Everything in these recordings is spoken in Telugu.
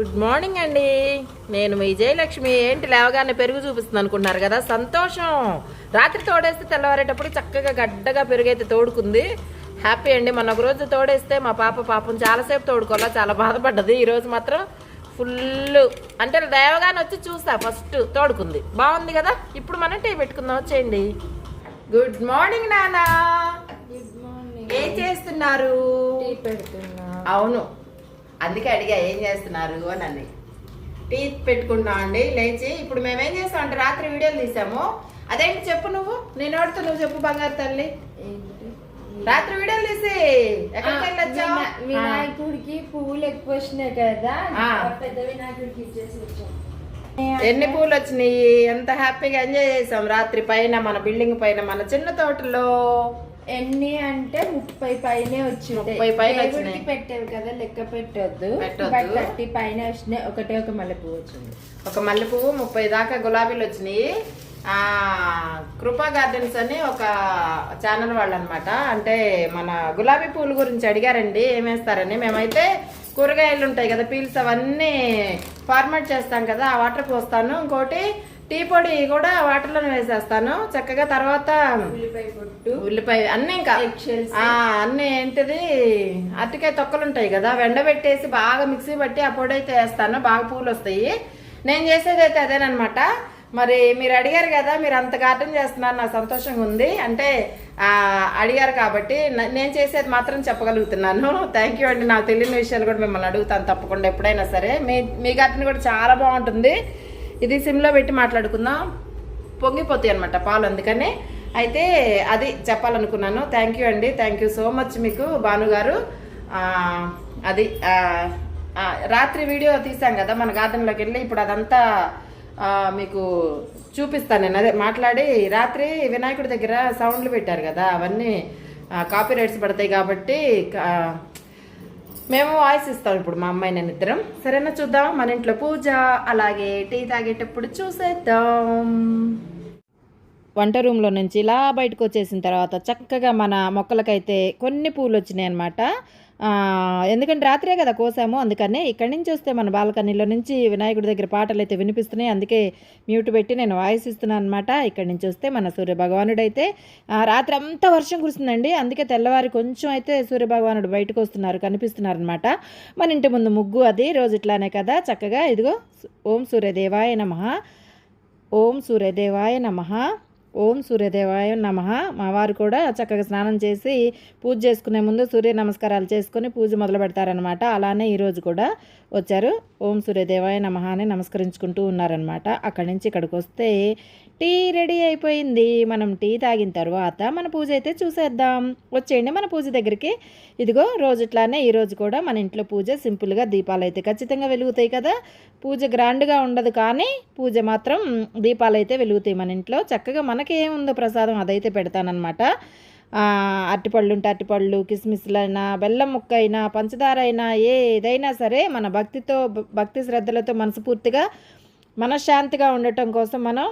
గుడ్ మార్నింగ్ అండి నేను మీ జయలక్ష్మి ఏంటి లేవగానే పెరుగు చూపిస్తుంది అనుకుంటున్నారు కదా? సంతోషం. రాత్రి తోడేస్తే తెల్లవారేటప్పుడు చక్కగా గడ్డగా పెరుగైతే తోడుకుంది. హ్యాపీ అండి. మొన్న ఒక రోజు తోడేస్తే మా పాప పాపం చాలాసేపు తోడుకోవాలా? చాలా బాధపడ్డది. ఈరోజు మాత్రం ఫుల్ అంటే లేవగానే వచ్చి చూసా ఫస్ట్ తోడుకుంది. బాగుంది కదా? ఇప్పుడు మనం టీ పెట్టుకుందాం. వచ్చేయండి. గుడ్ మార్నింగ్ నానా. గుడ్ మార్నింగ్ ఏం చేస్తున్నారు? అవును. అందుకే అడిగా ఏం చేస్తున్నారు? అని అని టీ పెట్టుకుంటున్నాం అండి లేచి ఇప్పుడు మేమేం చేస్తాం అంటే రాత్రి వీడియోలు తీసాము. అదేంటి చెప్పు నువ్వు? నేను ఓడుతూ నువ్వు చెప్పు బంగారు తల్లి? రాత్రి వీడియోలు తీసి ఎక్కడికి వినా- వినాయకుడికి పువ్వులు ఎక్కువ వచ్చినాయి కదా. పెద్ద వినాయకుడికి ఇచ్చేసి వచ్చాం. ఎన్ని పూలు వచ్చినాయి? ఎంత హ్యాపీగా ఎంజాయ్ చేసాం రాత్రి పైన మన బిల్డింగ్ పైన మన చిన్న తోటలో. ఎన్ని అంటే ముప్పై పైనే వచ్చి ముప్పై పైన. పెట్టేవి కదా లెక్క పెట్టొద్దు. బట్ థర్టీ పైన వచ్చినాయి. ఒకటే ఒక మల్లె పువ్వు వచ్చింది. ఒక మల్లె పువ్వు ముప్పై దాకా గులాబీలు వచ్చినాయి. ఆ కృపా గార్డెన్స్ అని ఒక ఛానల్ వాళ్ళు అనమాట అంటే మన గులాబీ పూల గురించి అడిగారండి ఏమేస్తారని. మేమైతే కూరగాయలు ఉంటాయి కదా పీల్స్ అవన్నీ ఫార్మేట్ చేస్తాం కదా ఆ వాటర్ పోస్తాను. ఇంకోటి టీ పొడి కూడా వాటర్లోనే వేసేస్తాను. చక్కగా తర్వాత ఉల్లిపాయ పొట్టు ఉల్లిపాయ అన్నీ ఇంకా అన్నీ ఏంటిది? అరటికాయ తొక్కలు ఉంటాయి కదా వెండబెట్టేసి బాగా మిక్సీ పట్టి ఆ పొడి అయితే వేస్తాను. బాగా పూలు వస్తాయి నేను చేసేది అయితే అదేనమాట మరి మీరు అడిగారు కదా మీరు అంత గార్డెన్ చేస్తున్నారు నాకు సంతోషంగా ఉంది. అంటే ఆ, అడిగారు కాబట్టి నేను చేసేది మాత్రం చెప్పగలుగుతున్నాను. థ్యాంక్ యూ అండి. నాకు తెలియని విషయాలు కూడా మిమ్మల్ని అడుగుతాను తప్పకుండా ఎప్పుడైనా సరే. మీ మీ గార్డెన్ కూడా చాలా బాగుంటుంది. ఇది సిమ్లో పెట్టి మాట్లాడుకుందాం. పొంగిపోతాయి అనమాట పాలు అందుకనే. అయితే అది చెప్పాలనుకున్నాను. థ్యాంక్ యూ అండి. థ్యాంక్ యూ సో మచ్ మీకు భానుగారు అది రాత్రి వీడియో తీసాం కదా మన గార్డెన్లోకి వెళ్ళి ఇప్పుడు అదంతా మీకు చూపిస్తాను నేను. అదే మాట్లాడి రాత్రి వినాయకుడి దగ్గర సౌండ్లు పెట్టారు కదా అవన్నీ కాపీ రైట్స్ పడతాయి కాబట్టి మేము వాయిస్ ఇస్తాం ఇప్పుడు మా అమ్మాయి నేను ఇద్దరం. సరేనా చూద్దాం? మన ఇంట్లో పూజ అలాగే టీ తాగేటప్పుడు చూసేద్దాం. వంట రూమ్లో నుంచి ఇలా బయటకు వచ్చేసిన తర్వాత చక్కగా మన మొక్కలకైతే కొన్ని పూలు వచ్చినాయి అనమాట ఎందుకంటే రాత్రే కదా కోసాము. అందుకనే ఇక్కడి నుంచి వస్తే మన బాల్కనీలో నుంచి వినాయకుడి దగ్గర పాటలు అయితే వినిపిస్తున్నాయి. అందుకే మ్యూట్ పెట్టి నేను వాయిస్ ఇస్తున్నాను అనమాట ఇక్కడి నుంచి వస్తే మన సూర్య భగవానుడు అయితే రాత్రి అంతా వర్షం కురుస్తుందండి. అందుకే తెల్లవారి కొంచెం అయితే సూర్య భగవానుడు బయటకు వస్తున్నారు కనిపిస్తున్నారు అనమాట మన ఇంటి ముందు ముగ్గు అది రోజు ఇట్లానే కదా. చక్కగా ఇదిగో ఓం సూర్యదేవాయ నమ. ఓం సూర్యదేవాయ నమ. ఓం సూర్యదేవాయ నమ. మా వారు కూడా చక్కగా స్నానం చేసి పూజ చేసుకునే ముందు సూర్య నమస్కారాలు చేసుకొని పూజ మొదలు పెడతారనమాట అలానే ఈరోజు కూడా వచ్చారు. ఓం సూర్యదేవాయ నమ అని నమస్కరించుకుంటూ ఉన్నారనమాట అక్కడి నుంచి ఇక్కడికి వస్తే టీ రెడీ అయిపోయింది. మనం టీ తాగిన తర్వాత మన పూజ అయితే చూసేద్దాం. వచ్చేయండి మన పూజ దగ్గరికి. ఇదిగో రోజు ఇట్లానే ఈరోజు కూడా మన ఇంట్లో పూజ సింపుల్గా దీపాలు అయితే ఖచ్చితంగా వెలుగుతాయి కదా. పూజ గ్రాండ్గా ఉండదు కానీ పూజ మాత్రం దీపాలు అయితే వెలుగుతాయి మన ఇంట్లో. చక్కగా మనకి ఏముందో ప్రసాదం అదైతే పెడతానమాట అరటిపళ్ళు ఉంటే అరటిపళ్ళు కిస్మిస్లైనా బెల్లం ముక్క అయినా పంచదార అయినా ఏదైనా సరే మన భక్తితో భక్తి శ్రద్ధలతో మనస్ఫూర్తిగా మనశ్శాంతిగా ఉండటం కోసం మనం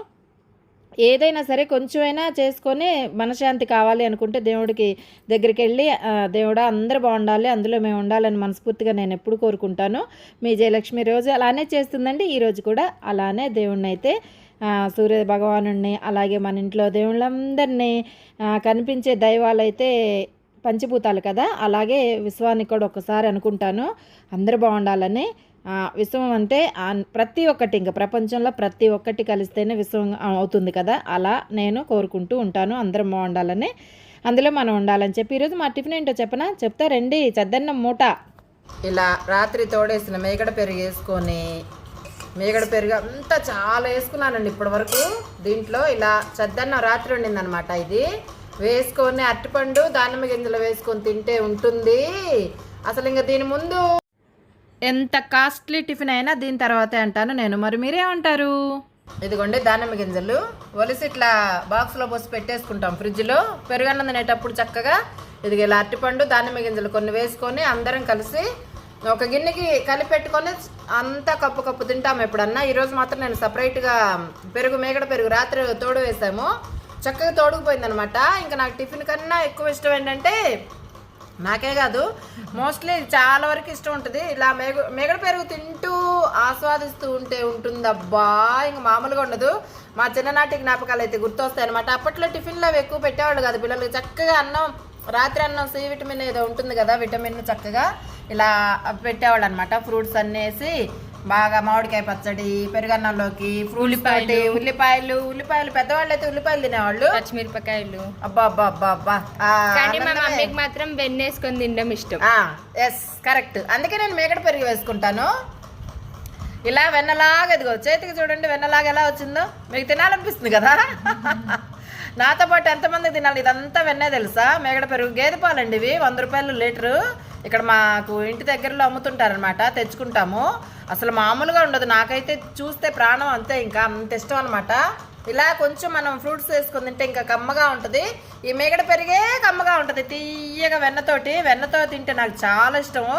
ఏదైనా సరే కొంచెమైనా చేసుకొని మనశ్శాంతి కావాలి అనుకుంటే దేవుడికి దగ్గరికి వెళ్ళి దేవుడా అందరూ బాగుండాలి అందులో మేము ఉండాలని మనస్ఫూర్తిగా నేను ఎప్పుడు కోరుకుంటాను. మీ జయలక్ష్మి రోజు అలానే చేస్తుందండి. ఈరోజు కూడా అలానే దేవుణ్ణి అయితే సూర్య భగవాను అలాగే మన ఇంట్లో దేవుళ్ళందరినీ కనిపించే దైవాలైతే పంచిభూతాలు కదా? అలాగే విశ్వాన్ని కూడా ఒకసారి అనుకుంటాను. అందరూ బాగుండాలని విశ్వం అంటే ప్రతి ఒక్కటి ఇంకా ప్రపంచంలో ప్రతి ఒక్కటి కలిస్తేనే విశ్వం అవుతుంది కదా. అలా నేను కోరుకుంటూ ఉంటాను. అందరం బాగుండాలని అందులో మనం ఉండాలని చెప్పి ఈరోజు మా టిఫిన్ ఏంటో చెప్పనా? చెప్తా రండి. చద్దన్నం మూట. ఇలా రాత్రి తోడేసిన మేగడ పెరుగు వేసుకొని మేగడ పెరుగు అంతా చాలా వేసుకున్నానండి ఇప్పటి వరకు దీంట్లో ఇలా చద్దన్నం రాత్రి ఉండిందనమాట ఇది. వేసుకొని అరటిపండు దానిమ్మ గింజలు వేసుకొని తింటే ఉంటుంది. అసలు ఇంకా దీని ముందు ఎంత కాస్ట్లీ టిఫిన్ అయినా దీని తర్వాతే అంటాను నేను. మరి మీరేమంటారు? ఇదిగోండి దానిమ్మ గింజలు. ఒలిసి ఇట్లా బాక్స్లో పోసి పెట్టేసుకుంటాం ఫ్రిడ్జ్లో. పెరుగన్నం తినేటప్పుడు చక్కగా ఇది ఇలా అరటిపండు దానిమ్మ గింజలు కొన్ని వేసుకొని అందరం కలిసి ఒక గిన్నెకి కలిపి పెట్టుకొని అంతా కప్పు కప్పు తింటాము ఎప్పుడన్నా. ఈరోజు మాత్రం నేను సపరేట్గా పెరుగు మేగడ పెరుగు రాత్రి తోడు వేసాము. చక్కగా తోడుకుపోయిందనమాట. ఇంకా నాకు టిఫిన్ కన్నా ఎక్కువ ఇష్టం ఏంటంటే నాకే కాదు. మోస్ట్లీ చాలా వరకు ఇష్టం ఉంటుంది. ఇలా మేగ మేగడ పెరుగు తింటూ ఆస్వాదిస్తూ ఉంటే ఉంటుందబ్బా. ఇంక మామూలుగా ఉండదు. మా చిన్ననాటి జ్ఞాపకాలు అయితే గుర్తొస్తాయి అనమాట అప్పట్లో టిఫిన్లో అవి ఎక్కువ పెట్టేవాళ్ళు కాదు పిల్లలు. చక్కగా అన్నం రాత్రి అన్నం సి విటమిన్ ఏదో ఉంటుంది కదా విటమిన్ చక్కగా ఇలా పెట్టేవాళ్ళు అనమాట ఫ్రూట్స్ అన్నీ బాగా మామిడికాయ పచ్చడి పెరుగన్నంలోకి ఉల్లిపాయలు. ఉల్లిపాయలు. ఉల్లిపాయలు పెద్దవాళ్ళు అయితే ఉల్లిపాయలు తినేవాళ్ళు. పచ్చిమిరపకాయలు. అబ్బా అబ్బా అబ్బా అబ్బా. కానీ మా ఆనందమే. మమ్మీకి మాత్రం వెన్నేసుకొని తినడం ఇష్టం. ఎస్ కరెక్ట్ అందుకే నేను మేకడ పెరుగు వేసుకుంటాను. ఇలా వెన్నలాగా ఇదిగో చేతికి చూడండి వెన్నలాగా ఎలా వచ్చిందో. మీకు తినాలనిపిస్తుంది కదా? నాతో పాటు ఎంతమంది తినాలి? ఇదంతా వెన్నే తెలుసా? మేగడ పెరుగు గేదె పాలండి ఇవి. వంద రూపాయలు లీటరు. ఇక్కడ మాకు ఇంటి దగ్గరలో అమ్ముతుంటారనమాట తెచ్చుకుంటాము. అసలు మామూలుగా ఉండదు. నాకైతే చూస్తే ప్రాణం అంతే ఇంకా అంత ఇష్టం అనమాట ఇలా కొంచెం మనం ఫ్రూట్స్ వేసుకొని తింటే ఇంకా కమ్మగా ఉంటుంది. ఈ మేగడ పెరిగే కమ్మగా ఉంటుంది. తీయగా వెన్నతోటి వెన్నతో తింటే నాకు చాలా ఇష్టము.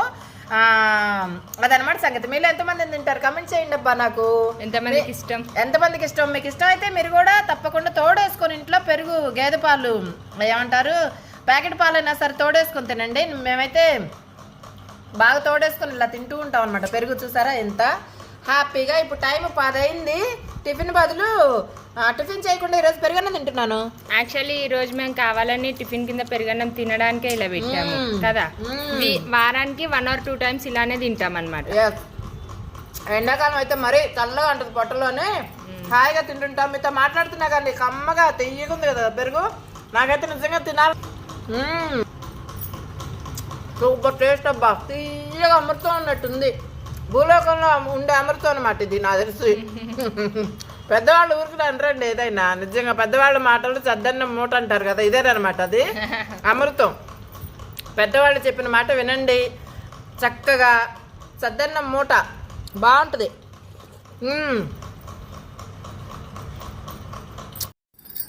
అదనమాట సంగతి. మీరు ఎంతమంది తింటారు? కమెంట్ చేయండి అబ్బా నాకు. ఎంతమందికి ఇష్టం? ఎంతమందికి ఇష్టం? మీకు ఇష్టం అయితే మీరు కూడా తప్పకుండా తోడేసుకొని ఇంట్లో పెరుగు గేదె పాలు ఏమంటారు? ప్యాకెట్ పాలైనా సరే తోడేసుకొని తినండి. మేమైతే బాగా తోడేసుకొని ఇలా తింటూ ఉంటాం అనమాట పెరుగు చూసారా ఎంత హ్యాపీగా. ఇప్పుడు టైం పదైంది. టిఫిన్ బదులు టిఫిన్ చేయకుండా ఈరోజు పెరుగన్నం తింటున్నాను. యాక్చువల్లీ ఈ రోజు మేము కావాలని టిఫిన్ కింద పెరుగన్నం తినడానికే ఇలా పెట్టాము. కదా? వారానికి వన్ ఆర్ టూ టైమ్స్ ఇలానే తింటాం అనమాట. ఎండాకాలం అయితే మరీ చల్లగా ఉంటుంది పొట్టలోనే. హాయిగా తింటుంటాం. మీతో మాట్లాడుతున్నా కానీ కమ్మగా తెయ్యగా ఉంది కదా పెరుగు. నాకైతే నిజంగా తినాలి. సూపర్ టేస్ట్ అబ్బా. తీయగా అమృతం ఉన్నట్టుంది భూలోకంలో ఉండే అమృతం అనమాట ఇది నా తెలిసి. పెద్దవాళ్ళు ఊరికి అనరండి ఏదైనా. నిజంగా పెద్దవాళ్ళ మాటలు చద్దన్న మూట అంటారు కదా ఇదేనమాట అది. అమృతం. పెద్దవాళ్ళు చెప్పిన మాట వినండి. చక్కగా చద్దన్న మూట. బాగుంటుంది.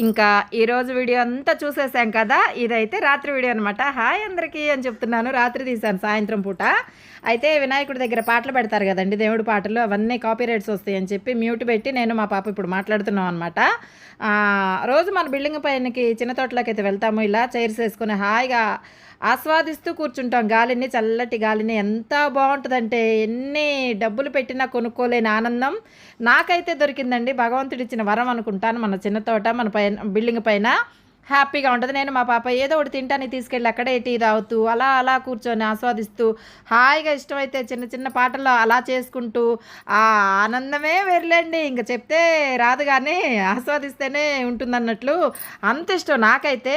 ఇంకా ఈరోజు వీడియో అంతా చూసేసాం కదా ఇదైతే రాత్రి వీడియో అనమాట హాయ్ అందరికీ అని చెప్తున్నాను. రాత్రి తీశాను సాయంత్రం పూట. అయితే వినాయకుడి దగ్గర పాటలు పెడతారు కదండి దేవుడి పాటలు అవన్నీ కాపీ రైట్స్ వస్తాయి అని చెప్పి మ్యూట్ పెట్టి నేను మా పాప ఇప్పుడు మాట్లాడుతున్నాం అనమాట రోజు మన బిల్డింగ్ పైనకి చిన్న తోటలోకి అయితే వెళ్తాము. ఇలా చైర్స్ వేసుకుని హాయిగా ఆస్వాదిస్తూ కూర్చుంటాం. గాలిని చల్లటి గాలిని ఎంత బాగుంటుందంటే ఎన్ని డబ్బులు పెట్టినా కొనుక్కోలేని ఆనందం నాకైతే దొరికిందండి. భగవంతుడు ఇచ్చిన వరం అనుకుంటాను. మన చిన్న తోట మన పైన బిల్డింగ్ పైన హ్యాపీగా ఉంటుంది. నేను మా పాప ఏదో ఒకటి తింటాను తీసుకెళ్ళి అక్కడే టీ తాగుతూ అలా అలా కూర్చొని ఆస్వాదిస్తూ హాయిగా ఇష్టమైతే చిన్న చిన్న పాటలు అలా చేసుకుంటూ ఆ ఆనందమే వెర్లేండి. ఇంకా చెప్తే రాదు కానీ ఆస్వాదిస్తేనే ఉంటుందన్నట్లు అంత ఇష్టం నాకైతే.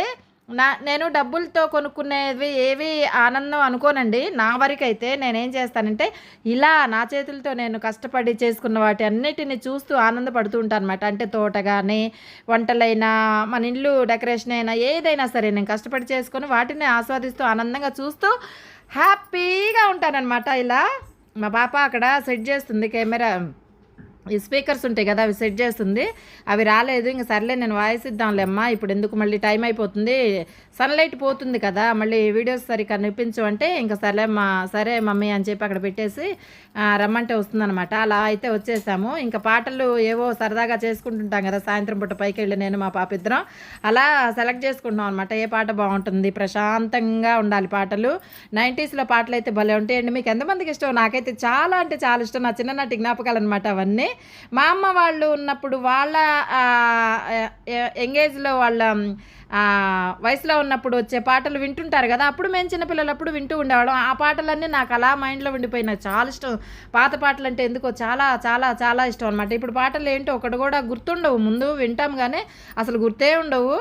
నా నేను డబ్బులతో కొనుక్కునేవి ఏవి ఆనందం అనుకోనండి. నా వరకైతే నేనేం చేస్తానంటే ఇలా నా చేతులతో నేను కష్టపడి చేసుకున్న వాటి అన్నిటిని చూస్తూ ఆనందపడుతూ ఉంటాను అనమాట అంటే తోట కానీ వంటలైనా మన ఇల్లు డెకరేషన్ అయినా ఏదైనా సరే నేను కష్టపడి చేసుకొని వాటిని ఆస్వాదిస్తూ ఆనందంగా చూస్తూ హ్యాపీగా ఉంటానన్నమాట. ఇలా మా పాప అక్కడ సెట్ చేస్తుంది కెమెరా. ఈ స్పీకర్స్ ఉంటాయి కదా అవి సెట్ చేస్తుంది. అవి రాలేదు ఇంక సర్లే నేను వాయిస్ ఇద్దాంలేమ్మా ఇప్పుడు ఎందుకు మళ్ళీ టైం అయిపోతుంది. సన్లైట్ పోతుంది కదా మళ్ళీ వీడియోస్ సరిగ్గా కనిపించు అంటే ఇంకా సర్లే మా సరే మమ్మీ అని చెప్పి అక్కడ పెట్టేసి రమ్మంటే వస్తుందన్నమాట. అలా అయితే వచ్చేసాము. ఇంకా పాటలు ఏవో సరదాగా చేసుకుంటుంటాం కదా సాయంత్రం పూట పైకి వెళ్ళి నేను మా పాప ఇద్దరం. అలా సెలెక్ట్ చేసుకుంటున్నాం అనమాట ఏ పాట బాగుంటుంది? ప్రశాంతంగా ఉండాలి పాటలు. నైంటీస్లో పాటలు అయితే భలే ఉంటాయండి. మీకు ఎంతమందికి ఇష్టం? నాకైతే చాలా అంటే చాలా ఇష్టం. నా చిన్ననాటి జ్ఞాపకాలు అనమాట అవన్నీ. మా అమ్మ వాళ్ళు ఉన్నప్పుడు వాళ్ళ ఎంగేజ్లో వాళ్ళ వయసులో ఉన్నప్పుడు వచ్చే పాటలు వింటుంటారు కదా అప్పుడు మేము చిన్నపిల్లలప్పుడు వింటూ ఉండేవాళ్ళం. ఆ పాటలన్నీ నాకు అలా మైండ్లో ఉండిపోయినాయి. చాలా ఇష్టం. పాత పాటలు అంటే ఎందుకో చాలా చాలా చాలా ఇష్టం అనమాట ఇప్పుడు పాటలు ఏంటో ఒకటి కూడా గుర్తుండవు. ముందు వింటాం కానీ అసలు గుర్తే ఉండవు.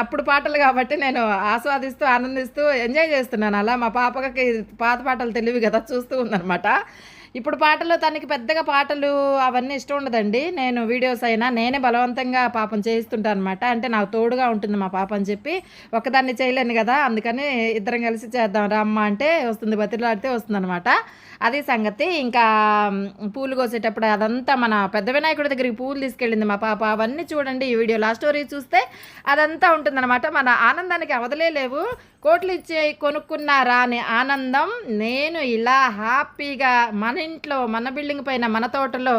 అప్పుడు పాటలు కాబట్టి నేను ఆస్వాదిస్తూ ఆనందిస్తూ ఎంజాయ్ చేస్తున్నాను. అలా మా పాపకి పాత పాటలు తెలివి కదా చూస్తూ ఉందనమాట ఇప్పుడు పాటలు తనకి పెద్దగా పాటలు అవన్నీ ఇష్టం ఉండదండి. నేను వీడియోస్ అయినా నేనే బలవంతంగా పాపం చేయిస్తుంటాను అనమాట అంటే నాకు తోడుగా ఉంటుంది మా పాప అని చెప్పి ఒకదాన్ని చేయలేను కదా అందుకని ఇద్దరం కలిసి చేద్దాం రా అమ్మ అంటే వస్తుంది బతిలాడితే వస్తుంది అనమాట అది సంగతి. ఇంకా పూలు కోసేటప్పుడు అదంతా మన పెద్ద వినాయకుడి దగ్గరికి పూలు తీసుకెళ్ళింది మా పాప. అవన్నీ చూడండి ఈ వీడియో. లాస్ట్ స్టోరీ చూస్తే అదంతా ఉంటుందన్నమాట. మన ఆనందానికి అవదలే లేవు. కోట్లు ఇచ్చే కొనుక్కున్నారా అనే ఆనందం నేను ఇలా హ్యాపీగా మన ఇంట్లో మన బిల్డింగ్ పైన మన తోటలో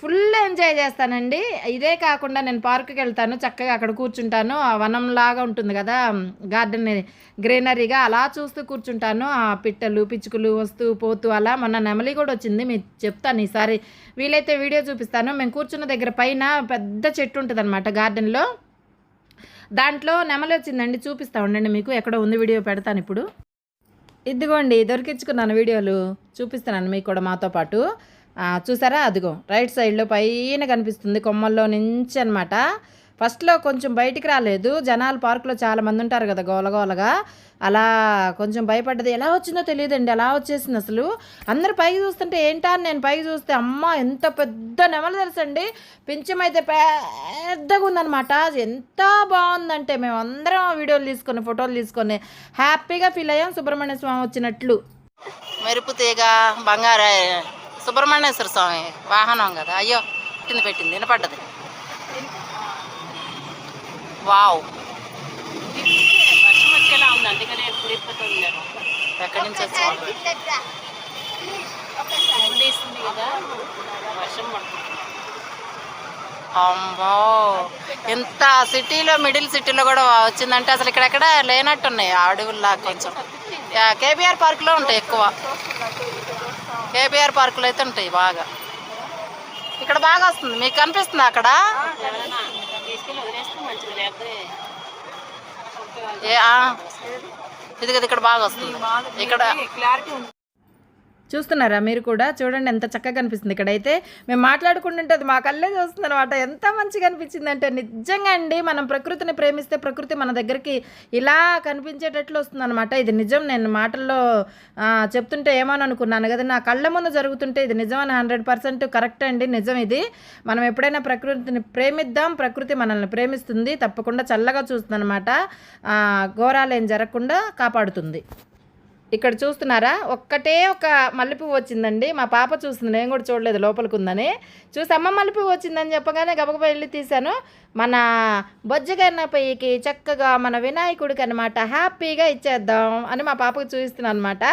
ఫుల్ ఎంజాయ్ చేస్తానండి. ఇదే కాకుండా నేను పార్కుకి వెళ్తాను చక్కగా అక్కడ కూర్చుంటాను. ఆ వనంలాగా ఉంటుంది కదా గార్డెన్ గ్రీనరీగా అలా చూస్తూ కూర్చుంటాను. ఆ పిట్టలు పిచ్చుకలు వస్తూ పోతూ అలా. మొన్న నెమలి కూడా వచ్చింది మీకు చెప్తాను ఈసారి. వీలైతే వీడియో చూపిస్తాను. మేము కూర్చున్న దగ్గర పైన పెద్ద చెట్టు ఉంటుంది అనమాట గార్డెన్లో. దాంట్లో నెమలి వచ్చిందండి చూపిస్తా ఉండండి మీకు. ఎక్కడో ఉంది వీడియో పెడతాను ఇప్పుడు. ఇదిగోండి దొరికించుకున్నాను వీడియోలు. చూపిస్తున్నాను మీకు కూడా మాతో పాటు. చూసారా? అదిగో రైట్ సైడ్లో పైన కనిపిస్తుంది కొమ్మల్లో నుంచి అనమాట ఫస్ట్లో కొంచెం బయటికి రాలేదు. జనాలు పార్కులో చాలా మంది ఉంటారు కదా గోలగోలగా. అలా కొంచెం భయపడ్డది. ఎలా వచ్చిందో తెలియదండి. అలా వచ్చేసింది అసలు. అందరు పైకి చూస్తుంటే ఏంటా అని నేను పైకి చూస్తే అమ్మ ఎంత పెద్ద నెమలు తెలుసండి. పింఛం అయితే పెద్దగా ఉందన్నమాట. ఎంత బాగుందంటే మేము అందరం వీడియోలు తీసుకొని ఫోటోలు తీసుకొని హ్యాపీగా ఫీల్ అయ్యాం. సుబ్రహ్మణ్య స్వామి వచ్చినట్లు. మెరుపు తీగ బంగారు సుబ్రహ్మణ్యేశ్వర స్వామి వాహనం కదా. అయ్యో కింద పెట్టింది వినపడ్డది. వావ్. ఎక్కడి నుంచి అమ్మో. ఎంత సిటీలో మిడిల్ సిటీలో కూడా వచ్చిందంటే అసలు ఇక్కడెక్కడ లేనట్టున్నాయి అడవుల్లా కొంచెం. కేబీఆర్ పార్క్లో ఉంటాయి ఎక్కువ. కేబీఆర్ పార్కులు అయితే ఉంటాయి బాగా. ఇక్కడ బాగా వస్తుంది. మీకు కనిపిస్తుంది అక్కడ? ఏ ఆ. ఇది కదా ఇక్కడ బాగా వస్తుంది. ఇక్కడ చూస్తున్నారా మీరు కూడా? చూడండి ఎంత చక్కగా కనిపిస్తుంది ఇక్కడైతే. మేము మాట్లాడుకుంటుంటే అది మా కళ్ళే చూస్తుంది అనమాట ఎంత మంచిగా అనిపించింది అంటే నిజంగా అండి మనం ప్రకృతిని ప్రేమిస్తే ప్రకృతి మన దగ్గరికి ఇలా కనిపించేటట్లు వస్తుందన్నమాట. ఇది నిజం. నేను మాటల్లో చెప్తుంటే ఏమని అనుకున్నాను కదా నా కళ్ళ ముందు జరుగుతుంటే ఇది నిజం అని హండ్రెడ్ పర్సెంట్ కరెక్ట్ అండి నిజం ఇది. మనం ఎప్పుడైనా ప్రకృతిని ప్రేమిద్దాం ప్రకృతి మనల్ని ప్రేమిస్తుంది తప్పకుండా చల్లగా చూస్తుంది అనమాట ఘోరాలు ఏం జరగకుండా కాపాడుతుంది. ఇక్కడ చూస్తున్నారా? ఒక్కటే ఒక మల్లెపువ్వు వచ్చిందండి. మా పాప చూస్తుంది. నేను కూడా చూడలేదు లోపలికి ఉందని చూసి అమ్మ మల్లెపువ్వు వచ్చిందని చెప్పగానే గబగబా వెళ్ళి తీశాను. మన బొజ్జగన్న పొయ్యికి చక్కగా మన వినాయకుడికి అనమాట హ్యాపీగా ఇచ్చేద్దాం అని మా పాపకు చూపిస్తున్నాను అనమాట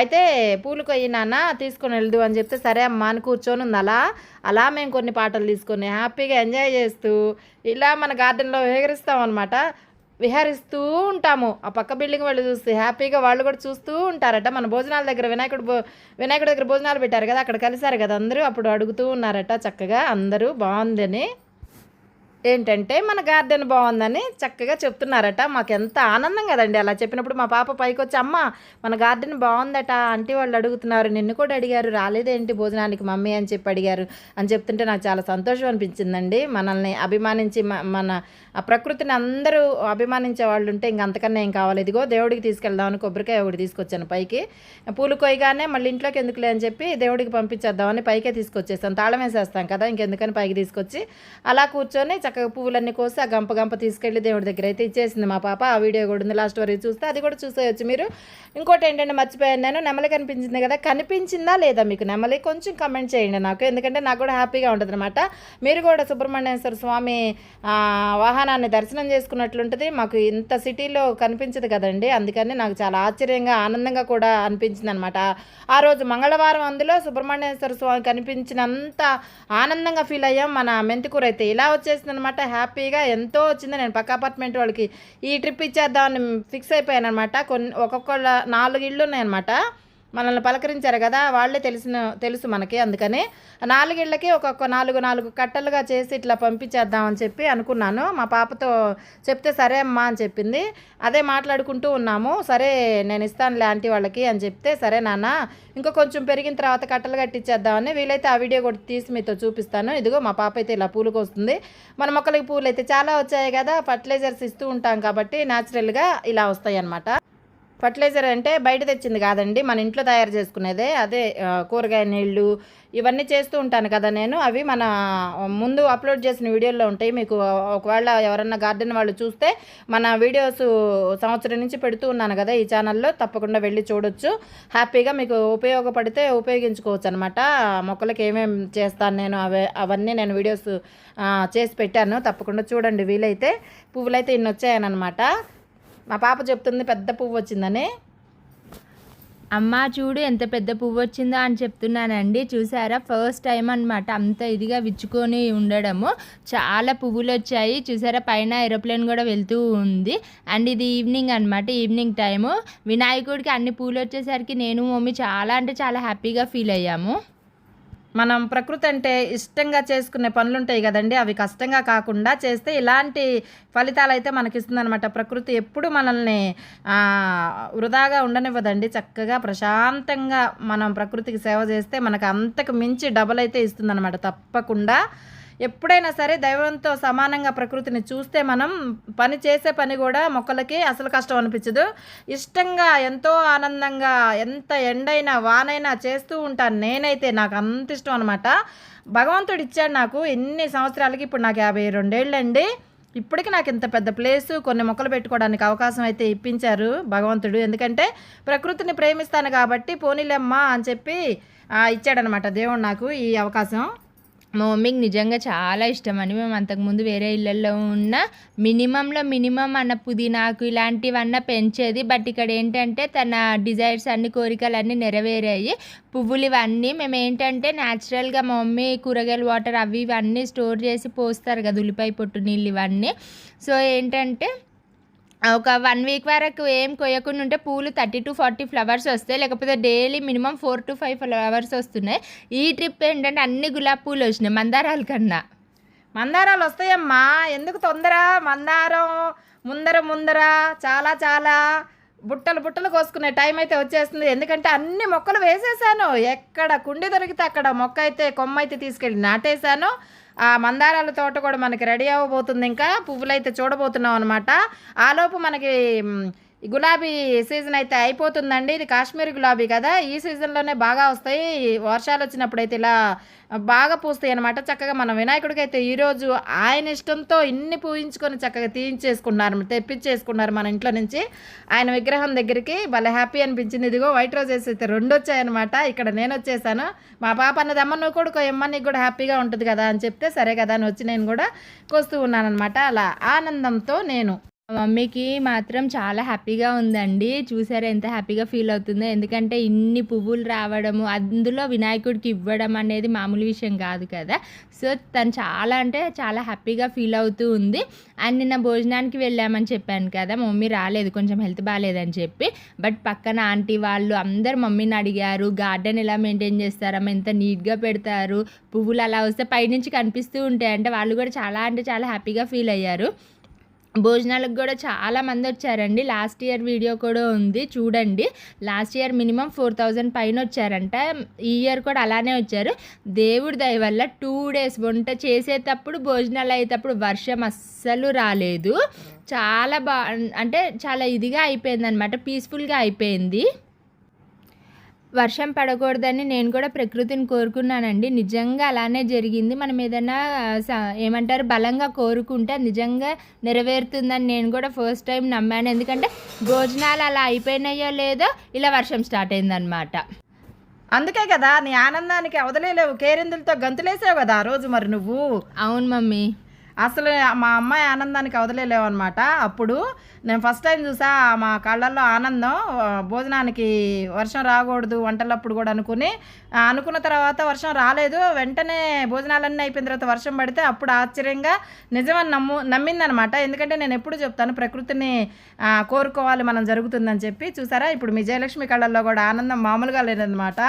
అయితే పూలు కొయ్యి నాన్న తీసుకొని వెళ్దు అని చెప్తే సరే అమ్మా అని కూర్చొని ఉంది అలా. అలా మేము కొన్ని పాటలు తీసుకొని హ్యాపీగా ఎంజాయ్ చేస్తూ ఇలా మన గార్డెన్లో విహరిస్తాం అనమాట విహరిస్తూ ఉంటాము. ఆ పక్క బిల్డింగ్ వాళ్ళు చూస్తే హ్యాపీగా వాళ్ళు కూడా చూస్తూ ఉంటారట. మన భోజనాల దగ్గర వినాయకుడు వినాయకుడి దగ్గర భోజనాలు పెట్టారు కదా అక్కడ కలిసారు కదా అందరూ. అప్పుడు అడుగుతూ ఉన్నారట చక్కగా అందరూ బాగుందని. ఏంటంటే మన గార్డెన్ బాగుందని చక్కగా చెప్తున్నారట. మాకు ఎంత ఆనందం కదండి అలా చెప్పినప్పుడు మా పాప పైకి వచ్చి అమ్మ మన గార్డెన్ బాగుందట. ఆంటీ వాళ్ళు అడుగుతున్నారు నిన్ను కూడా అడిగారు రాలేదేంటి భోజనానికి మమ్మీ? అని చెప్పి అడిగారు. అని చెప్తుంటే నాకు చాలా సంతోషం అనిపించిందండి. మనల్ని అభిమానించి మన ఆ ప్రకృతిని అందరూ అభిమానించే వాళ్ళు ఉంటే ఇంక అంతకన్నా ఏం కావాలి. ఇదిగో దేవుడికి తీసుకెళ్దామని కొబ్బరికాయ ఒకటి తీసుకొచ్చాను పైకి. పూలు కొయ్యగానే మళ్ళీ ఇంట్లోకి ఎందుకులే? అని చెప్పి దేవుడికి పంపించేద్దామని పైకే తీసుకొచ్చేస్తాను. తాళం వేసేస్తాం కదా ఇంకెందుకని పైకి తీసుకొచ్చి అలా కూర్చొని చక్కగా పువ్వులన్నీ కోసి ఆ గంప గంప తీసుకెళ్ళి దేవుడి దగ్గర అయితే ఇచ్చేసింది మా పాప. ఆ వీడియో కూడా ఉంది. లాస్ట్ వరకు చూస్తే అది కూడా చూసేయచ్చు మీరు. ఇంకోటి ఏంటంటే మర్చిపోయాను నేను నెమలి కనిపించింది కదా. కనిపించిందా లేదా మీకు నెమలి? కొంచెం కమెంట్ చేయండి నాకు. ఎందుకంటే నాకు కూడా హ్యాపీగా ఉంటుంది అనమాట మీరు కూడా సుబ్రహ్మణ్యేశ్వర స్వామి వాహనాన్ని దర్శనం చేసుకున్నట్లుంటుంది. మాకు ఇంత సిటీలో కనిపించదు కదండి. అందుకని నాకు చాలా ఆశ్చర్యంగా ఆనందంగా కూడా అనిపించింది అనమాట ఆ రోజు మంగళవారం అందులో సుబ్రహ్మణ్యేశ్వర స్వామి కనిపించినంత ఆనందంగా ఫీల్ అయ్యాం. మన మెంతికూర అయితే ఇలా వచ్చేసింది అనమాట హ్యాపీగా ఎంతో వచ్చింది నేను పక్క అపార్ట్మెంట్ వాళ్ళకి. ఈ ట్రిప్ ఇచ్చేద్దామని ఫిక్స్ అయిపోయాను అనమాట కొన్ని ఒక్కొక్క నాలుగు ఇళ్ళు ఉన్నాయన్నమాట. మనల్ని పలకరించారు కదా వాళ్ళే తెలిసిన తెలుసు మనకి అందుకని. నాలుగేళ్ళకి ఒక్కొక్క నాలుగు నాలుగు కట్టలుగా చేసి ఇట్లా పంపించేద్దామని చెప్పి అనుకున్నాను. మా పాపతో చెప్తే సరే అమ్మా అని చెప్పింది. అదే మాట్లాడుకుంటూ ఉన్నాము. సరే నేను ఇస్తానులే ఆంటీ వాళ్ళకి అని చెప్తే సరే నాన్న ఇంకా కొంచెం పెరిగిన తర్వాత కట్టలు కట్టించేద్దామని వీలైతే ఆ వీడియో కూడా తీసి మీతో చూపిస్తాను. ఇదిగో మా పాప అయితే ఇలా పూలకు వస్తుంది మన మొక్కలకి పూలు అయితే చాలా వచ్చాయి కదా ఫర్టిలైజర్స్ ఇస్తూ ఉంటాం కాబట్టి న్యాచురల్గా ఇలా వస్తాయి అన్నమాట ఫర్టిలైజర్ అంటే బయట తెచ్చింది కాదండి మన ఇంట్లో తయారు చేసుకునేదే. అదే కూరగాయ నీళ్ళు ఇవన్నీ చేస్తూ ఉంటాను కదా నేను. అవి మన ముందు అప్లోడ్ చేసిన వీడియోల్లో ఉంటాయి. మీకు ఒకవేళ ఎవరన్నా గార్డెన్ వాళ్ళు చూస్తే మన వీడియోస్ సంవత్సరం నుంచి పెడుతూ ఉన్నాను కదా ఈ ఛానల్లో. తప్పకుండా వెళ్ళి చూడొచ్చు. హ్యాపీగా మీకు ఉపయోగపడితే ఉపయోగించుకోవచ్చు అనమాట మొక్కలకి ఏమేమి చేస్తాను నేను అవే అవన్నీ నేను వీడియోస్ చేసి పెట్టాను. తప్పకుండా చూడండి వీలైతే. పువ్వులైతే ఇన్ని వచ్చాయనమాట మా పాప చెప్తుంది పెద్ద పువ్వు వచ్చిందని. అమ్మ చూడు ఎంత పెద్ద పువ్వు వచ్చిందో అని చెప్తున్నానండి. చూసారా? ఫస్ట్ టైం అన్నమాట. అంత ఇదిగా విచ్చుకొని ఉండడము. చాలా పువ్వులు వచ్చాయి. చూసారా? పైన ఏరోప్లేన్ కూడా వెళ్తూ ఉంది. అండ్ ఇది ఈవినింగ్ అన్నమాట. ఈవినింగ్ టైము వినాయకుడికి అన్ని పూలు వచ్చేసరికి నేను మమ్మీ చాలా అంటే చాలా హ్యాపీగా ఫీల్ అయ్యాము. మనం ప్రకృతి అంటే ఇష్టంగా చేసుకునే పనులు ఉంటాయి కదండి అవి కష్టంగా కాకుండా చేస్తే ఇలాంటి ఫలితాలు అయితే మనకి ఇస్తుందనమాట ప్రకృతి ఎప్పుడు మనల్ని వృధాగా ఉండనివ్వదండి. చక్కగా ప్రశాంతంగా మనం ప్రకృతికి సేవ చేస్తే మనకు అంతకు మించి డబల్ అయితే ఇస్తుందన్నమాట. తప్పకుండా ఎప్పుడైనా సరే దైవంతో సమానంగా ప్రకృతిని చూస్తే మనం పని చేసే పని కూడా మొక్కలకి అసలు కష్టం అనిపించదు. ఇష్టంగా ఎంతో ఆనందంగా ఎంత ఎండైనా వానైనా చేస్తూ ఉంటాను. నేనైతే నాకు అంత ఇష్టం అనమాట భగవంతుడు ఇచ్చాడు నాకు ఎన్ని సంవత్సరాలకి ఇప్పుడు నాకు యాభై రెండేళ్ళండి. ఇప్పటికి నాకు ఇంత పెద్ద ప్లేసు కొన్ని మొక్కలు పెట్టుకోవడానికి అవకాశం అయితే ఇప్పించారు భగవంతుడు. ఎందుకంటే ప్రకృతిని ప్రేమిస్తాను కాబట్టి పోనీలేమ్మా అని చెప్పి ఇచ్చాడనమాట దేవుడు నాకు ఈ అవకాశం. మా మమ్మీకి నిజంగా చాలా ఇష్టం అని మేము అంతకుముందు వేరే ఇళ్ళల్లో ఉన్న మినిమంలో మినిమం అన్న పుదీనాకు ఇలాంటివన్న పెంచేది. బట్ ఇక్కడ ఏంటంటే తన డిజైర్స్ అన్ని కోరికలు అన్నీ నెరవేరాయి. పువ్వులు ఇవన్నీ మేము ఏంటంటే న్యాచురల్గా మా మమ్మీ కూరగాయల వాటర్ అవి ఇవన్నీ స్టోర్ చేసి పోస్తారు కదా ఉల్లిపాయ పొట్టు నీళ్ళు ఇవన్నీ. సో ఏంటంటే ఒక వన్ వీక్ వరకు ఏం కొయ్యకుండా ఉంటే పూలు థర్టీ టు ఫార్టీ ఫ్లవర్స్ వస్తాయి. లేకపోతే daily minimum four to five flowers వస్తున్నాయి. ఈ ట్రిప్ ఏంటంటే అన్ని గులాబీ పూలు వచ్చినాయి. మందారాల కన్నా. మందారాలు వస్తాయమ్మా. ఎందుకు తొందర? మందారం ముందర ముందర చాలా చాలా. బుట్టలు బుట్టలు కోసుకునే టైం అయితే వచ్చేస్తుంది. ఎందుకంటే అన్ని మొక్కలు వేసేసాను. ఎక్కడ కుండి దొరికితే అక్కడ మొక్క అయితే కొమ్మ అయితే తీసుకెళ్ళి నాటేశాను. ఆ మందారాల తోట కూడా మనకి రెడీ అవ్వబోతుంది ఇంకా. పువ్వులు అయితే చూడబోతున్నాం అనమాట ఆలోపు మనకి గులాబీ సీజన్ అయితే అయిపోతుందండి. ఇది కాశ్మీర్ గులాబీ కదా. ఈ సీజన్లోనే బాగా వస్తాయి. వర్షాలు వచ్చినప్పుడు అయితే ఇలా బాగా పూస్తాయి అనమాట చక్కగా మన వినాయకుడికి అయితే ఈరోజు ఆయన ఇష్టంతో ఇన్ని పూయించుకొని చక్కగా తీయించేసుకున్నారు తెప్పించేసుకున్నారు మన ఇంట్లో నుంచి. ఆయన విగ్రహం దగ్గరికి భలే హ్యాపీ అనిపించింది. ఇదిగో వైట్ రోజెస్ అయితే రెండు వచ్చాయన్నమాట ఇక్కడ నేను వచ్చేసాను. మా పాప అన్నది అమ్మ నువ్వు కూడా ఎమ్మ నీకు కూడా హ్యాపీగా ఉంటుంది కదా అని చెప్తే సరే కదా అని వచ్చి నేను కూడా కోస్తూ ఉన్నానమాట అలా ఆనందంతో నేను మా మమ్మీకి మాత్రం చాలా హ్యాపీగా ఉందండి. చూసారా ఎంత హ్యాపీగా ఫీల్ అవుతుందో. ఎందుకంటే ఇన్ని పువ్వులు రావడము అందులో వినాయకుడికి ఇవ్వడం అనేది మామూలు విషయం కాదు కదా. సో తను చాలా అంటే చాలా హ్యాపీగా ఫీల్ అవుతూ ఉంది. అండ్ నిన్న భోజనానికి వెళ్ళామని చెప్పాను కదా. మా మమ్మీ రాలేదు కొంచెం హెల్త్ బాగాలేదని చెప్పి. బట్ పక్కన ఆంటీ వాళ్ళు అందరు మమ్మీని అడిగారు గార్డెన్ ఎలా మెయింటైన్ చేస్తారమ్మ ఎంత నీట్గా పెడతారు? పువ్వులు అలా వస్తే పైనుంచి కనిపిస్తూ ఉంటాయి అంటే వాళ్ళు కూడా చాలా అంటే చాలా హ్యాపీగా ఫీల్ అయ్యారు. భోజనాలకు కూడా చాలా మంది వచ్చారండి. లాస్ట్ ఇయర్ వీడియో కూడా ఉంది. చూడండి. Last year minimum four thousand పైన వచ్చారంట. ఈ ఇయర్ కూడా అలానే వచ్చారు. దేవుడి దయ వల్ల టూ డేస్ వంట చేసేటప్పుడు భోజనాలు అయ్యేటప్పుడు వర్షం అస్సలు రాలేదు. చాలా బా అంటే చాలా ఇదిగా అయిపోయింది అనమాట పీస్ఫుల్గా అయిపోయింది. వర్షం పడకూడదని నేను కూడా ప్రకృతిని కోరుకున్నానండి. నిజంగా అలానే జరిగింది. మనం ఏదైనా ఏమంటారు బలంగా కోరుకుంటే నిజంగా నెరవేరుతుందని నేను కూడా ఫస్ట్ టైం నమ్మాను. ఎందుకంటే భోజనాలు అలా అయిపోయినాయో లేదో ఇలా వర్షం స్టార్ట్ అయిందనమాట అందుకే కదా నీ ఆనందానికి అవదలేలేవు కేరిందులతో గంతులేసావు కదా ఆ రోజు మరి నువ్వు? అవును మమ్మీ. అసలు మా అమ్మాయి ఆనందానికి వదిలేలేవన్నమాట అప్పుడు నేను ఫస్ట్ టైం చూసా మా కళ్ళల్లో ఆనందం భోజనానికి వర్షం రాకూడదు వంటలప్పుడు కూడా అనుకుని అనుకున్న తర్వాత వర్షం రాలేదు. వెంటనే భోజనాలన్నీ అయిపోయిన తర్వాత వర్షం పడితే అప్పుడు ఆశ్చర్యంగా నిజమని నమ్ము నమ్మిందనమాట ఎందుకంటే నేను ఎప్పుడు చెప్తాను ప్రకృతిని కోరుకోవాలి మనం జరుగుతుందని చెప్పి. చూసారా? ఇప్పుడు మీ జయలక్ష్మి కళ్ళల్లో కూడా ఆనందం మామూలుగా లేదనమాట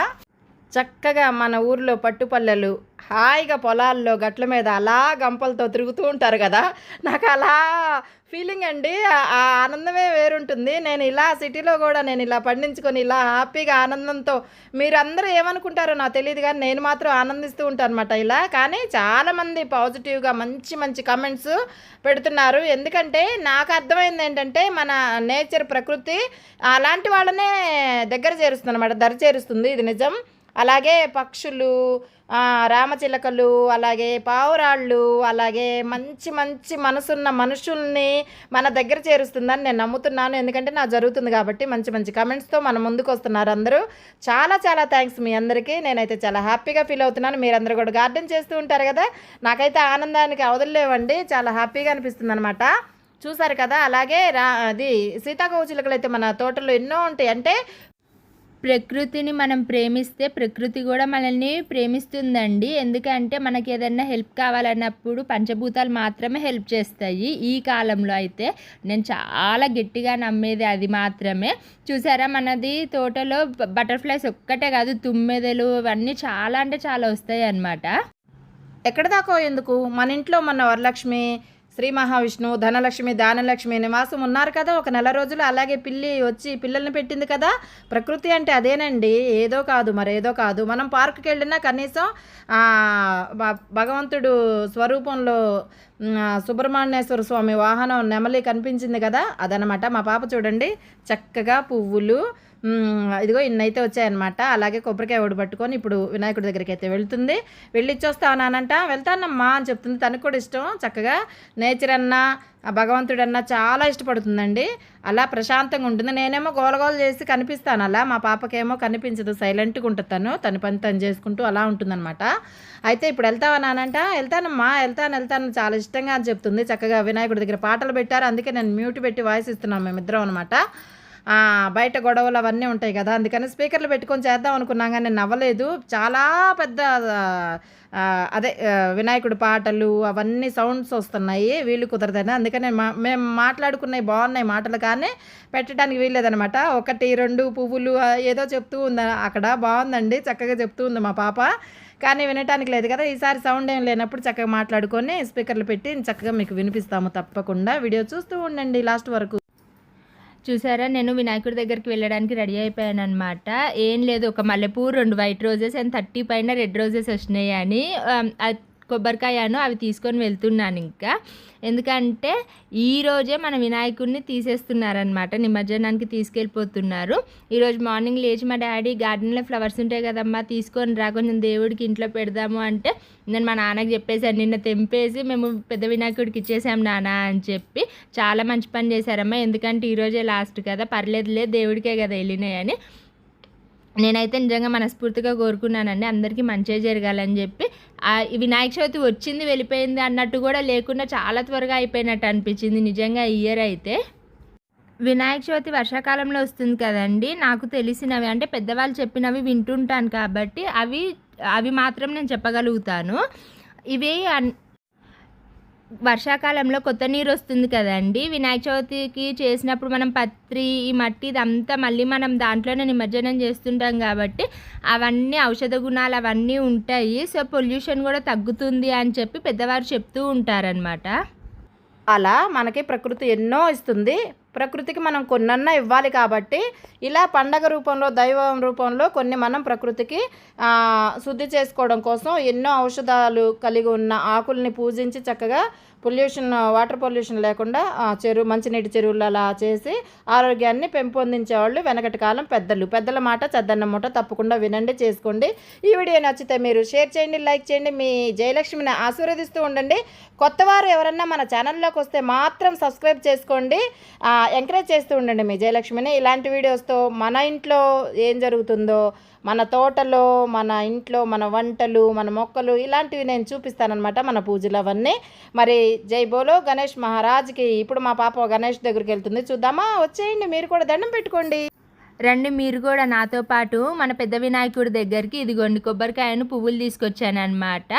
చక్కగా మన ఊర్లో పట్టుపల్లెలు హాయిగా పొలాల్లో గట్ల మీద అలా గంపలతో తిరుగుతూ ఉంటారు కదా. నాకు అలా ఫీలింగ్ అండి. ఆ- ఆనందమే వేరుంటుంది. నేను ఇలా సిటీలో కూడా నేను ఇలా పండించుకొని ఇలా హ్యాపీగా ఆనందంతో మీరందరూ ఏమనుకుంటారో నాకు తెలియదు కానీ నేను మాత్రం ఆనందిస్తూ ఉంటాను అనమాట ఇలా. కానీ చాలామంది పాజిటివ్గా మంచి మంచి కమెంట్స్ పెడుతున్నారు. ఎందుకంటే నాకు అర్థమైంది ఏంటంటే మన నేచర్ ప్రకృతి అలాంటి వాళ్ళనే దగ్గర చేరుస్తుంది అనమాట దరి చేరుస్తుంది. ఇది నిజం. అలాగే పక్షులు రామచిలకలు అలాగే పావురాళ్ళు అలాగే మంచి మంచి మనసున్న మనుషుల్ని మన దగ్గర చేరుస్తుందని నేను నమ్ముతున్నాను. ఎందుకంటే నాకు జరుగుతుంది కాబట్టి మంచి మంచి కమెంట్స్తో మన ముందుకు వస్తున్నారు అందరూ. చాలా చాలా థ్యాంక్స్ మీ అందరికీ. నేనైతే చాలా హ్యాపీగా ఫీల్ అవుతున్నాను. మీరందరూ కూడా గార్డెన్ చేస్తూ ఉంటారు కదా. నాకైతే ఆనందానికి అవదలేవండి చాలా హ్యాపీగా అనిపిస్తుంది అనమాట చూసారు కదా? అలాగే రా అది సీతాకోచిలకలు అయితే మన తోటలో ఎన్నో ఉంటాయి. అంటే ప్రకృతిని మనం ప్రేమిస్తే ప్రకృతి కూడా మనల్ని ప్రేమిస్తుందండి. ఎందుకంటే మనకి ఏదైనా హెల్ప్ కావాలన్నప్పుడు పంచభూతాలు మాత్రమే హెల్ప్ చేస్తాయి. ఈ కాలంలో అయితే నేను చాలా గట్టిగా నమ్మేది అది మాత్రమే. చూసారా మనది తోటలో బటర్ఫ్లైస్ ఒక్కటే కాదు తుమ్మెదలు అవన్నీ చాలా అంటే చాలా వస్తాయి అన్నమాట ఎక్కడ దాకా ఎందుకు? మన ఇంట్లో మన వరలక్ష్మి శ్రీ మహావిష్ణువు ధనలక్ష్మి దానలక్ష్మి నివాసం ఉన్నారు కదా ఒక నెల రోజులు. అలాగే పిల్లి వచ్చి పిల్లల్ని పెట్టింది కదా. ప్రకృతి అంటే అదేనండి. ఏదో కాదు మరేదో కాదు. మనం పార్కుకి వెళ్ళినా కనీసం భగవంతుడు స్వరూపంలో సుబ్రహ్మణ్యేశ్వర స్వామి వాహనం నెమలి కనిపించింది కదా. అదనమాట మా పాప చూడండి. చక్కగా పువ్వులు ఇదిగో ఇన్నైతే వచ్చాయన్నమాట. అలాగే కొబ్బరికాయ ఒడి పట్టుకొని ఇప్పుడు వినాయకుడి దగ్గరికి అయితే వెళ్తుంది. వెళ్ళి ఇచ్చొస్తావు నానంట వెళ్తానమ్మా అని చెప్తుంది. తనకు కూడా ఇష్టం. చక్కగా నేచర్ అన్నా ఆ భగవంతుడన్నా చాలా ఇష్టపడుతుందండి. అలా ప్రశాంతంగా ఉంటుంది. నేనేమో గోలగోలు చేసి కనిపిస్తాను అలా. మా పాపకేమో కనిపించదు. సైలెంట్గా ఉంటుంది తను. తన పని తను చేసుకుంటూ అలా ఉంటుందన్నమాట. అయితే ఇప్పుడు వెళ్తావా నానంట వెళ్తానమ్మా వెళ్తాను వెళ్తాను. చాలా ఇష్టంగా అని చెప్తుంది. చక్కగా వినాయకుడి దగ్గర పాటలు పెట్టారు. అందుకే నేను మ్యూట్ పెట్టి వాయిస్ ఇస్తున్నాను మేమిద్దరం అనమాట బయట గొడవలు అవన్నీ ఉంటాయి కదా. అందుకని స్పీకర్లు పెట్టుకొని చేద్దాం అనుకున్నాం కానీ నవ్వలేదు. చాలా పెద్ద అదే వినాయకుడి పాటలు అవన్నీ సౌండ్స్ వస్తున్నాయి. వీళ్ళు కుదరదని. అందుకని మా- మేము మాట్లాడుకున్నవి బాగున్నాయి మాటలు కానీ పెట్టడానికి వీల్లేదనమాట ఒకటి రెండు పువ్వులు ఏదో చెప్తూ ఉంది అక్కడ బాగుందండి చక్కగా చెప్తూ ఉంది మా పాప. కానీ వినటానికి లేదు కదా. ఈసారి సౌండ్ ఏం లేనప్పుడు చక్కగా మాట్లాడుకొని స్పీకర్లు పెట్టి చక్కగా మీకు వినిపిస్తాము తప్పకుండా. వీడియో చూస్తూ ఉండండి లాస్ట్ వరకు. చూసారా? నేను వినాయకుడి దగ్గరికి వెళ్ళడానికి రెడీ అయిపోయాను అనమాట ఏం లేదు ఒక మల్లెపూ రెండు వైట్ రోజెస్ అండ్ థర్టీ పైన రెడ్ రోజెస్ వచ్చినాయి అని. కొబ్బరికాయను అవి తీసుకొని వెళ్తున్నాను ఇంకా. ఎందుకంటే ఈరోజే మన వినాయకుడిని తీసేస్తున్నారనమాట నిమజ్జనానికి తీసుకెళ్ళిపోతున్నారు. ఈరోజు మార్నింగ్ లేచి మా డాడీ గార్డెన్లో ఫ్లవర్స్ ఉంటాయి కదమ్మా తీసుకొని రా కొంచెం దేవుడికి ఇంట్లో పెడదాము అంటే నేను మా నాన్నకి చెప్పేశాను. నిన్న తెంపేసి మేము పెద్ద వినాయకుడికి ఇచ్చేసాం నాన్న అని చెప్పి చాలా మంచి పని చేశారమ్మా. ఎందుకంటే ఈరోజే లాస్ట్ కదా పర్లేదులే దేవుడికే కదా వెళ్ళినాయని. నేనైతే నిజంగా మనస్ఫూర్తిగా కోరుకున్నానండి. అందరికీ మంచిగా జరగాలని చెప్పి. వినాయక చవితి వచ్చింది వెళ్ళిపోయింది అన్నట్టు కూడా లేకుండా చాలా త్వరగా అయిపోయినట్టు అనిపించింది నిజంగా ఈ ఇయర్ అయితే. వినాయక చవితి వర్షాకాలంలో వస్తుంది కదండి. నాకు తెలిసినవి అంటే పెద్దవాళ్ళు చెప్పినవి వింటుంటాను కాబట్టి అవి అవి మాత్రం నేను చెప్పగలుగుతాను. ఇవి అన్- వర్షాకాలంలో కొత్త నీరు వస్తుంది కదండి. వినాయక చవితికి చేసినప్పుడు మనం పత్రి ఈ మట్టి ఇదంతా మళ్ళీ మనం దాంట్లోనే నిమజ్జనం చేస్తుంటాం కాబట్టి అవన్నీ ఔషధ గుణాలు అవన్నీ ఉంటాయి. సో పొల్యూషన్ కూడా తగ్గుతుంది అని చెప్పి పెద్దవారు చెప్తూ ఉంటారనమాట అలా మనకి ప్రకృతి ఎన్నో ఇస్తుంది. ప్రకృతికి మనం కొన్నన్నా ఇవ్వాలి కాబట్టి ఇలా పండగ రూపంలో దైవం రూపంలో కొన్ని మనం ప్రకృతికి శుద్ధి చేసుకోవడం కోసం ఎన్నో ఔషధాలు కలిగి ఉన్న ఆకుల్ని పూజించి చక్కగా పొల్యూషన్ వాటర్ పొల్యూషన్ లేకుండా చెరువు మంచినీటి చెరువులు అలా చేసి ఆరోగ్యాన్ని పెంపొందించే వాళ్ళు వెనకటి కాలం పెద్దలు. పెద్దల మాట చెద్దన్న మూట తప్పకుండా వినండి చేసుకోండి. ఈ వీడియో నచ్చితే మీరు షేర్ చేయండి లైక్ చేయండి. మీ జయలక్ష్మిని ఆశీర్వదిస్తూ ఉండండి. కొత్త వారు ఎవరన్నా మన ఛానల్లోకి వస్తే మాత్రం సబ్స్క్రైబ్ చేసుకోండి. ఎంకరేజ్ చేస్తూ ఉండండి మీ జయలక్ష్మిని. ఇలాంటి వీడియోస్తో మన ఇంట్లో ఏం జరుగుతుందో మన తోటలో మన ఇంట్లో మన వంటలు మన మొక్కలు ఇలాంటివి నేను చూపిస్తానన్నమాట మన పూజలు అవన్నీ. మరి జై బోలో గణేష్ మహారాజ్కి ఇప్పుడు మా పాప గణేష్ దగ్గరికి వెళ్తుంది. చూద్దామా? వచ్చేయండి మీరు కూడా దండం పెట్టుకోండి. రండి మీరు కూడా నాతో పాటు మన పెద్ద వినాయకుడి దగ్గరికి ఇదిగోండి కొబ్బరికాయను పువ్వులు తీసుకొచ్చాను అనమాట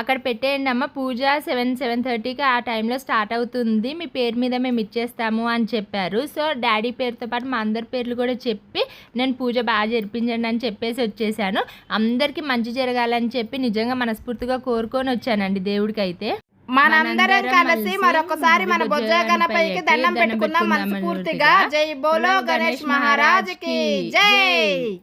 అక్కడ పెట్టేయండి అమ్మ పూజ సెవెన్ సెవెన్ థర్టీకి ఆ టైంలో స్టార్ట్ అవుతుంది. మీ పేరు మీద మేము ఇచ్చేస్తాము అని చెప్పారు. సో డాడీ పేరుతో పాటు మా అందరి పేర్లు కూడా చెప్పి నేను పూజ బాగా జరిపించండి అని చెప్పేసి వచ్చేసాను. అందరికీ మంచి జరగాలని చెప్పి నిజంగా మనస్ఫూర్తిగా కోరుకొని వచ్చానండి దేవుడికి అయితే మనందరం కలిసి మరొకసారి మన బొజ్జ గణపయ్యకి దండం పెట్టుకుందాం. మనస్ఫూర్తిగా. జై బోలో గణేష్ మహారాజ్కి జై.